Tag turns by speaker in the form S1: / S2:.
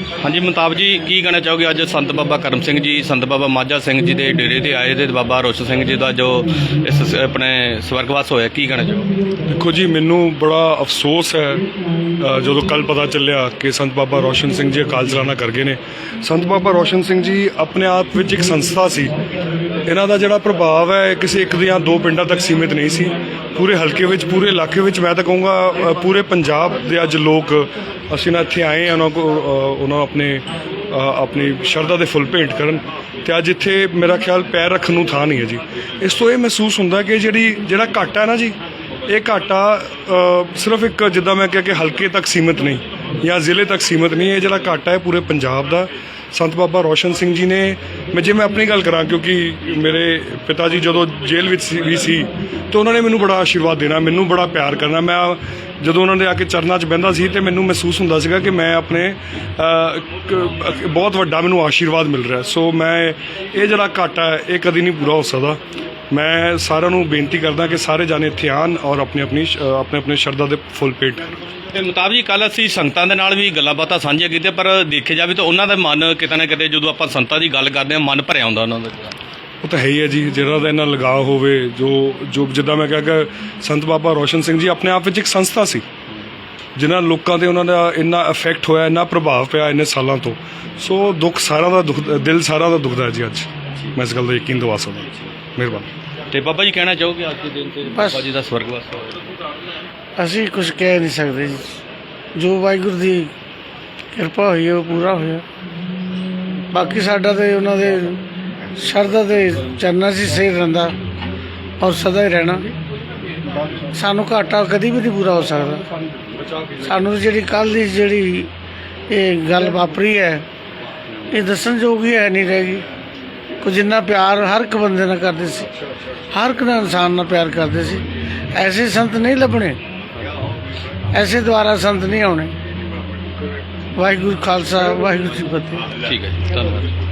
S1: ਹਾਂਜੀ ਮਨਤਾਬ ਜੀ ਕੀ ਕਹਿਣਾ ਚਾਹੋਗੇ? ਅੱਜ ਸੰਤ ਬਾਬਾ ਕਰਮ ਸਿੰਘ ਜੀ ਸੰਤ ਬਾਬਾ ਮਾਝਾ ਸਿੰਘ ਜੀ ਦੇ ਡੇਰੇ ਤੇ ਆਏ ਤੇ ਬਾਬਾ ਰੋਸ਼ਨ ਸਿੰਘ ਜੀ ਦਾ ਜੋ ਇਸ ਸ- ਆਪਣੇ ਸਵਰਗਵਾਸ ਹੋਇਆ ਕੀ ਕਹਿਣਾ ਚਾਹੋਗੇ?
S2: ਦੇਖੋ ਜੀ ਮੈਨੂੰ ਬੜਾ ਅਫਸੋਸ ਹੈ ਅ, ਜਦੋਂ ਕੱਲ ਪਤਾ ਚੱਲਿਆ ਕਿ ਸੰਤ ਬਾਬਾ ਰੋਸ਼ਨ ਸਿੰਘ ਜੀ ਅਕਾਲ ਚਲਾਣਾ ਕਰ ਗਏ ਨੇ। ਸੰਤ ਬਾਬਾ ਰੋਸ਼ਨ ਸਿੰਘ ਜੀ ਆਪਣੇ ਆਪ ਵਿੱਚ ਇੱਕ ਸੰਸਥਾ ਸੀ। ਇਹਨਾਂ ਦਾ ਜਿਹੜਾ ਪ੍ਰਭਾਵ ਹੈ ਇਹ ਕਿਸੇ ਇੱਕ ਜਾਂ ਦੋ ਪਿੰਡਾਂ ਤੱਕ ਸੀਮਿਤ ਨਹੀਂ ਸੀ। ਪੂਰੇ ਹਲਕੇ ਵਿੱਚ ਪੂਰੇ ਇਲਾਕੇ ਵਿੱਚ ਮੈਂ ਤਾਂ ਕਹੂੰਗਾ ਅ, ਪੂਰੇ ਪੰਜਾਬ ਦੇ ਅੱਜ ਲੋਕ ਅਸੀਂ ਨਾ ਇੱਥੇ ਆਏ ਹਾਂ, ਉਹਨਾਂ ਕੋ ਉਹਨਾਂ ਆਪਣੇ ਆਪਣੀ ਸ਼ਰਧਾ ਦੇ ਫੁੱਲ ਭੇਂਟ ਕਰਨ ਤੇ ਅੱਜ ਇੱਥੇ ਮੇਰਾ ਖਿਆਲ ਪੈਰ ਰੱਖਣ ਨੂੰ ਥਾਂ ਨਹੀਂ ਹੈ ਜੀ। ਇਸ ਤੋਂ ਇਹ ਮਹਿਸੂਸ ਹੁੰਦਾ ਕਿ ਜਿਹੜੀ, ਜਿਹੜਾ ਘਾਟਾ ਨਾ ਜੀ, ਇਹ ਘਾਟਾ ਸਿਰਫ ਇੱਕ ਜਿੱਦਾਂ ਮੈਂ ਕਿਹਾ ਕਿ ਹਲਕੇ ਤੱਕ ਸੀਮਿਤ ਨਹੀਂ ਜਾਂ ਜ਼ਿਲ੍ਹੇ ਤੱਕ ਸੀਮਿਤ ਨਹੀਂ, ਇਹ ਜਿਹੜਾ ਘਾਟਾ ਹੈ ਪੂਰੇ ਪੰਜਾਬ ਦਾ। ਸੰਤ ਬਾਬਾ ਰੋਸ਼ਨ ਸਿੰਘ ਜੀ ਨੇ, ਮੈਂ ਜੇ ਮੈਂ ਆਪਣੀ ਗੱਲ ਕਰਾਂ, ਕਿਉਂਕਿ ਮੇਰੇ ਪਿਤਾ ਜੀ ਜਦੋਂ ਜੇਲ੍ਹ ਵਿੱਚ ਸੀ- ਵੀ ਸੀ, ਤੇ ਉਹਨਾਂ ਨੇ ਮੈਨੂੰ ਬੜਾ ਆਸ਼ੀਰਵਾਦ ਦੇਣਾ, ਮੈਨੂੰ ਬੜਾ ਪਿਆਰ ਕਰਨਾ। ਮੈਂ ਜਦੋਂ ਉਹਨਾਂ ਦੇ ਆ ਕੇ ਚਰਨਾਂ 'ਚ ਬਹਿੰਦਾ ਸੀ ਤੇ ਮੈਨੂੰ ਮਹਿਸੂਸ ਹੁੰਦਾ ਸੀਗਾ ਕਿ ਮੈਂ ਆਪਣੇ ਬਹੁਤ ਵੱਡਾ ਮੈਨੂੰ ਆਸ਼ੀਰਵਾਦ ਮਿਲ ਰਿਹਾ। ਸੋ ਮੈਂ ਇਹ ਜਿਹੜਾ ਘਾਟਾ ਇਹ ਕਦੀ ਨਹੀਂ ਪੂਰਾ ਹੋ ਸਕਦਾ। ਮੈਂ ਸਾਰਿਆਂ ਨੂੰ ਬੇਨਤੀ ਕਰਦਾ ਕਿ ਸਾਰੇ ਜਾਣੇ ਇੱਥੇ ਆਉਣ ਔਰ ਆਪਣੀ ਆਪਣੀ ਆਪਣੇ ਆਪਣੇ ਸ਼ਰਧਾ ਦੇ ਫੁੱਲ ਪੇਟ ਕਰਨ।
S1: ਤੇ ਮੁਤਾਬ ਜੀ ਕੱਲ ਅਸੀਂ ਸੰਤਾਂ ਦੇ ਨਾਲ ਵੀ ਗੱਲਾਂ ਬਾਤਾਂ ਸਾਂਝੀਆਂ ਕੀਤੀਆਂ, ਪਰ ਦੇਖਿਆ ਜਾਵੇ ਤਾਂ ਉਹਨਾਂ ਦਾ ਮਨ ਕਿਤੇ ਨਾ ਕਿਤੇ ਜਦੋਂ ਆਪਾਂ ਸੰਤਾਂ ਦੀ ਗੱਲ ਕਰਦੇ ਹਾਂ, ਮਨ ਭਰਿਆ ਹੁੰਦਾ ਉਹਨਾਂ ਦਾ।
S2: ਉਹ ਤਾਂ ਹੈ ਹੀ ਹੈ ਜੀ ਜਿਹੜਾ ਦਾ ਇਹਨਾਂ ਲਗਾਅ ਹੋਵੇ ਜੋ ਜੋ ਜਿੱਦਾਂ ਮੈਂ ਕਿਹਾ ਕਿ ਸੰਤ ਬਾਬਾ ਰੋਸ਼ਨ ਸਿੰਘ ਜੀ ਆਪਣੇ ਆਪ ਵਿੱਚ ਇੱਕ ਸੰਸਥਾ ਸੀ। ਜਿਨ੍ਹਾਂ ਲੋਕਾਂ ਤੇ ਉਹਨਾਂ ਦਾ ਇੰਨਾ ਇਫੈਕਟ ਹੋਇਆ ਇੰਨਾ ਪ੍ਰਭਾਵ ਪਿਆ ਇੰਨੇ ਸਾਲਾਂ ਤੋਂ। ਸੋ ਦੁੱਖ ਸਾਰਿਆਂ ਦਾ ਦੁੱਖ ਦਿਲ ਸਾਰਿਆਂ ਦਾ ਦੁਖਦਾ ਹੈ ਜੀ ਅੱਜ। ਮੈਂ ਇਸ ਗੱਲ ਦਾ ਯਕੀਨ ਦਿਵਾ ਸਕਦਾ ਮਿਹਰਬਾਨੀ।
S1: ਤੇ ਬਾਬਾ ਜੀ ਕਹਿਣਾ ਚਾਹੋਗੇ ਅੱਜ ਦੇ ਦਿਨ ਤੇ। ਬਾਬਾ ਜੀ ਦਾ ਸਵਰਗਵਾਸ ਹੋਇਆ
S3: ਅਸੀਂ ਕੁਝ ਕਹਿ ਨਹੀਂ ਸਕਦੇ ਜੀ। ਜੋ ਵਾਹਿਗੁਰੂ ਦੀ ਕਿਰਪਾ ਹੋਈ ਉਹ ਪੂਰਾ ਹੋਇਆ। ਬਾਕੀ ਸਾਡਾ ਤੇ ਉਹਨਾਂ ਦੇ ਸ਼ਰਧਾ ਦੇ ਚਰਨਾਂ 'ਚ ਹੀ ਸਹੀ ਰਹਿੰਦਾ ਔਰ ਸਦਾ ਹੀ ਰਹਿਣਾ। ਸਾਨੂੰ ਘਾਟਾ ਕਦੀ ਵੀ ਨਹੀਂ ਪੂਰਾ ਹੋ ਸਕਦਾ। ਸਾਨੂੰ ਜਿਹੜੀ ਕੱਲ ਦੀ ਜਿਹੜੀ ਇਹ ਗੱਲ ਵਾਪਰੀ ਹੈ, ਇਹ ਦੱਸਣ ਯੋਗ ਹੀ ਹੈ ਨਹੀਂ ਰਹੇਗੀ ਕੋ ਜਿੰਨਾ ਪਿਆਰ ਹਰ ਇੱਕ ਬੰਦੇ ਨਾਲ ਕਰਦੇ ਸੀ, ਹਰ ਇੱਕ ਨਾਲ ਇਨਸਾਨ ਨਾਲ ਪਿਆਰ ਕਰਦੇ ਸੀ। ਐਸੇ ਸੰਤ ਨਹੀਂ ਲੱਭਣੇ, ਐਸੇ ਦੁਆਰਾ ਸੰਤ ਨਹੀਂ ਆਉਣੇ। ਵਾਹਿਗੁਰੂ ਖਾਲਸਾ, ਵਾਹਿਗੁਰੂ ਜੀ ਫਤਿਹ।
S1: ਠੀਕ ਹੈ ਜੀ, ਧੰਨਵਾਦ।